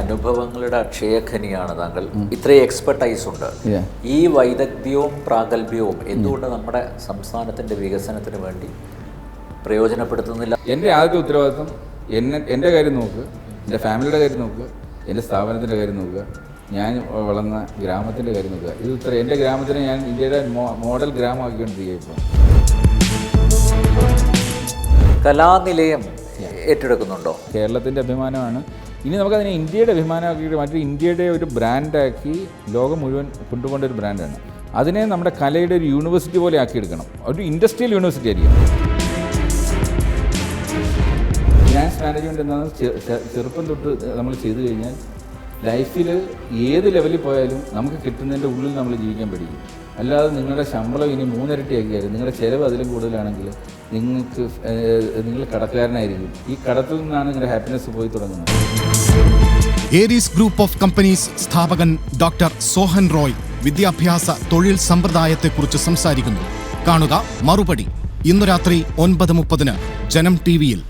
അനുഭവങ്ങളുടെ അക്ഷയഖനിയാണ് താങ്കൾ. ഇത്രയും എക്സ്പെർട്ടൈസ് ഉണ്ട്. ഈ വൈദഗ്ധ്യവും പ്രാഗൽഭ്യവും എന്തുകൊണ്ട് നമ്മുടെ സംസ്ഥാനത്തിന്റെ വികസനത്തിന് വേണ്ടി പ്രയോജനപ്പെടുത്തുന്നില്ല? എന്റെ ആദ്യ ഉത്തരവാദിത്വം എന്നെ എന്റെ കാര്യം നോക്കുക എന്റെ ഫാമിലിയുടെ കാര്യം നോക്കുക എന്റെ സ്ഥാപനത്തിന്റെ കാര്യം നോക്കുക ഞാൻ വളർന്ന ഗ്രാമത്തിന്റെ കാര്യം നോക്കുക ഇത് ഇത്ര എന്റെ ഗ്രാമത്തിനെ ഞാൻ ഇന്ത്യയുടെ മോഡൽ ഗ്രാമമാക്കിക്കൊണ്ടിരിക്കുക ഇപ്പോൾ. കലാനിലയം ഏറ്റെടുക്കുന്നുണ്ടോ? കേരളത്തിന്റെ അഭിമാനമാണ് ഇനി നമുക്കതിനെ ഇന്ത്യയുടെ അഭിമാനമാക്കിയിട്ട് മാറ്റി ഇന്ത്യയുടെ ഒരു ബ്രാൻഡാക്കി ലോകം മുഴുവൻ കൊണ്ടുപോകേണ്ട ഒരു ബ്രാൻഡാണ് അതിനെ നമ്മുടെ കലയുടെ ഒരു യൂണിവേഴ്സിറ്റി പോലെ ആക്കിയെടുക്കണം. ഒരു ഇൻഡസ്ട്രിയൽ യൂണിവേഴ്സിറ്റി ആയിരിക്കും ഫിനാൻസ് മാനേജ്മെന്റ് ചെ- ചെറുപ്പം തൊട്ട് നമ്മൾ ചെയ്തു കഴിഞ്ഞാൽ ലൈഫിൽ ഏത് ലെവലിൽ പോയാലും നമുക്ക് കിട്ടുന്നതിന്റെ ഉള്ളിൽ നമ്മൾ ജീവിക്കാൻ പഠിക്കും. അല്ലാതെ നിങ്ങളുടെ ശമ്പളം ഇനി മൂന്നിരട്ടിയാക്കിയാലും നിങ്ങളുടെ ചിലവ് അതിലും കൂടുതലാണെങ്കിൽ നിങ്ങൾക്ക് നിങ്ങൾ കടക്കാരനായിരിക്കും ഈ കടത്തിൽ നിന്നാണ് നിങ്ങളുടെ ഹാപ്പിനെസ് പോയി തുടങ്ങുന്നത്. ഏരീസ് ഗ്രൂപ്പ് ഓഫ് കമ്പനീസ് സ്ഥാപകൻ ഡോക്ടർ സോഹൻ റോയ് വിദ്യാഭ്യാസ തൊഴിൽ സമ്പ്രദായത്തെക്കുറിച്ച് സംസാരിക്കുന്നു. കാണുക മറുപടി. ഇന്നു രാത്രി ഒൻപത് മുപ്പതിന് ജനം ടി വിയിൽ.